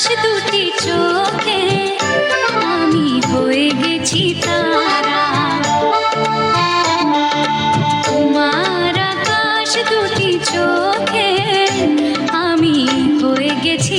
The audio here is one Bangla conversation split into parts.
আকাশ দুটি চোখে আমি হয়ে গেছি তারা। আকাশ চোখে আমি গেছি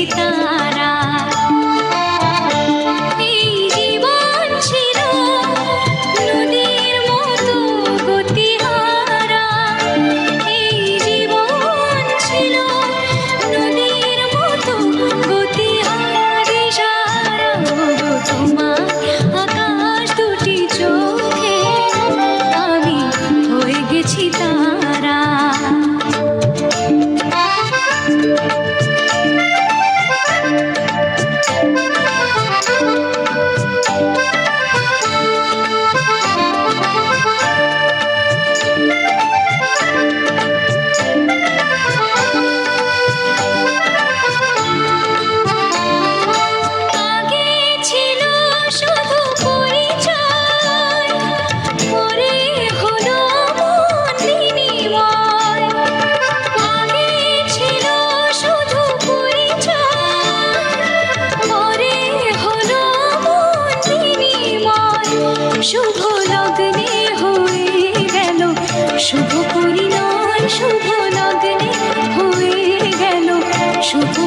শুধু